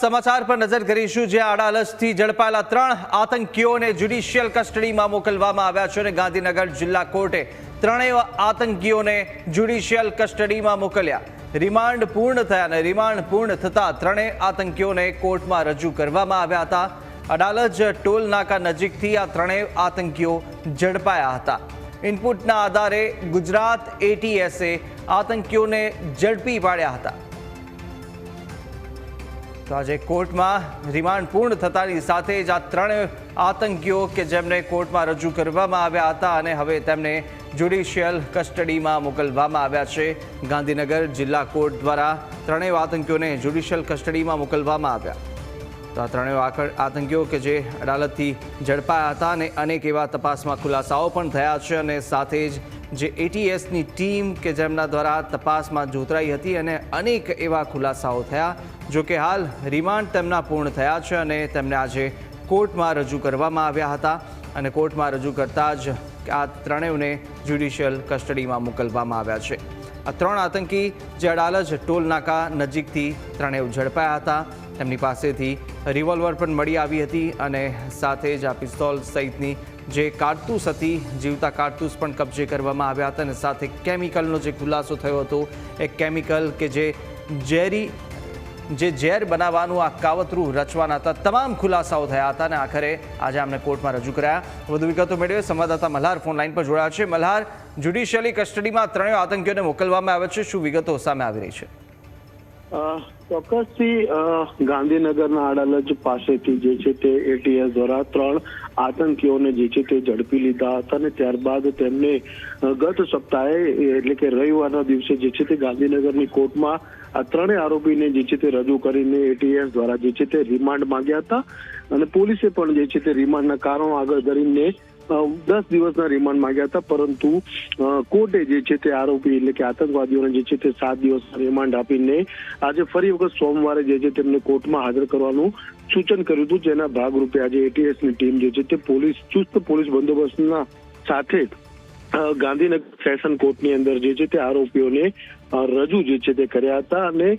સમાચાર પર નજર કરીશું, જ્યાં અડાલજથી ઝડપાયેલા ત્રણ આતંકીઓને જ્યુડિશિયલ કસ્ટડીમાં મોકલવામાં આવ્યા છે અને ગાંધીનગર જિલ્લા કોર્ટે ત્રણેય આતંકીઓને જ્યુડિશિયલ કસ્ટડીમાં મોકલ્યા. રિમાન્ડ પૂર્ણ થયા અને રિમાન્ડ પૂર્ણ થતાં ત્રણેય આતંકીઓને કોર્ટમાં રજૂ કરવામાં આવ્યા હતા. અડાલજ ટોલ નાકા નજીકથી આ ત્રણેય આતંકીઓ ઝડપાયા હતા. ઇનપુટના આધારે ગુજરાત એટીએસે આતંકીઓને ઝડપી પાડ્યા હતા. તો આજે કોર્ટમાં રિમાન્ડ પૂર્ણ થતાની સાથે જ આ ત્રણ આતંકીઓ કે જેમને કોર્ટમાં રજૂ કરવામાં આવ્યા હતા અને હવે તેમને જ્યુડિશિયલ કસ્ટડીમાં મોકલવામાં આવ્યા છે. ગાંધીનગર જિલ્લા કોર્ટ દ્વારા ત્રણેય આતંકીઓને જ્યુડિશિયલ કસ્ટડીમાં મોકલવામાં આવ્યા. તો આ ત્રણેય આતંકીઓ કે જે અદાલતથી ઝડપાયા હતા અને અનેક એવા તપાસમાં ખુલાસાઓ પણ થયા છે અને સાથે જ જે એટીએસની ટીમ કે જેમના દ્વારા તપાસમાં જોતરાઈ હતી અને અનેક એવા ખુલાસાઓ થયા, જો કે હાલ રિમાન્ડ તેમના પૂર્ણ થયા છે અને તેમને આજે કોર્ટમાં રજૂ કરવામાં આવ્યા હતા અને કોર્ટમાં રજૂ કરતાં જ આ ત્રણેયને જ્યુડિશિયલ કસ્ટડીમાં મોકલવામાં આવ્યા છે. આ ત્રણ આતંકી, જે અડાલજ ટોલ નાકા નજીકથી ત્રણેય ઝડપાયા હતા. તેમની પાસેથી રિવોલ્વર પણ મળી આવી હતી અને સાથે જ આ પિસ્તોલ સહિતની જે કારતૂસ હતી, જીવતા કારતૂસ પણ કબજે કરવામાં આવ્યા હતા અને સાથે કેમિકલનો જે ખુલાસો થયો હતો, એ કેમિકલ કે જે ઝેરી, જે ઝેર બનાવવાનું આ કાવતરું રચવાના હતા, તમામ ખુલાસાઓ થયા હતા અને આખરે આજે આમને કોર્ટમાં રજૂ કરાયા. વધુ વિગતો મેળવે સંવાદદાતા મલ્હાર ફોન લાઈન પર જોડાયા છે. મલ્હાર જ્યુડિશિયલી કસ્ટડીમાં ત્રણેય આતંકીઓને મોકલવામાં આવે છે. શું વિગતો સામે આવી રહી છે? ચોક્કસથી ગાંધીનગરના અડાલજ પાસેથી જે છે તે એટીએસ દ્વારા ત્રણ આતંકીઓને જે છે તે ઝડપી લીધા હતા અને ત્યારબાદ તેમને ગત સપ્તાહે એટલે કે રવિવારના દિવસે જે છે તે ગાંધીનગરની કોર્ટમાં આ ત્રણેય આરોપીને જે છે તે રજૂ કરીને એટીએસ દ્વારા જે છે તે રિમાન્ડ માંગ્યા હતા. અને પોલીસે પણ જે છે તે રિમાન્ડના કારણો આગળ કરીને અ, દસ દિવસના રિમાન્ડ માંગ્યા હતા, પરંતુ કોર્ટે જે છે તે આરોપી એટલે કે આતંકવાદીઓને જે છે તે સાત દિવસના રિમાન્ડ આપીને આજે ફરી વખત સોમવારે જે છે તેમને કોર્ટમાં હાજર કરવાનું સૂચન કર્યું હતું, જેના ભાગરૂપે આજે એટીએસની ટીમ જે છે તે પોલીસ ચુસ્ત પોલીસ બંદોબસ્તના સાથે ગાંધીનગર સેશન કોર્ટની અંદર જે છે તે આરોપીઓને રજૂ જે છે તે કર્યા હતા અને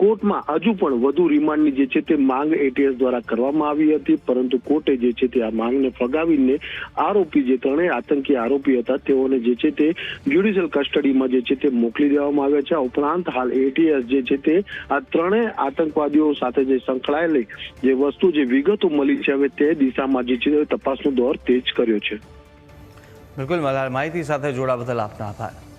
કોર્ટમાં હજુ પણ વધુ રિમાન્ડની જે છે તે માંગ એટીએસ દ્વારા કરવામાં આવી હતી, પરંતુ કોર્ટે જે છે તે આ માંગને ફગાવીને આરોપી જે ત્રણેય આતંકી આરોપી હતા તેઓને જે છે તે જ્યુડિશિયલ કસ્ટડીમાં જે છે તે મોકલી દેવામાં આવ્યા છે. ઉપરાંત હાલ એટીએસ જે છે તે આ ત્રણેય આતંકવાદીઓ સાથે જે સંકળાયેલી જે વસ્તુ, જે વિગતો મળી છે, હવે તે દિશામાં જે છે તપાસનો દોર તેજ કર્યો છે. બિલકુલ માહિતી સાથે જોડા બદલ આપનો આભાર.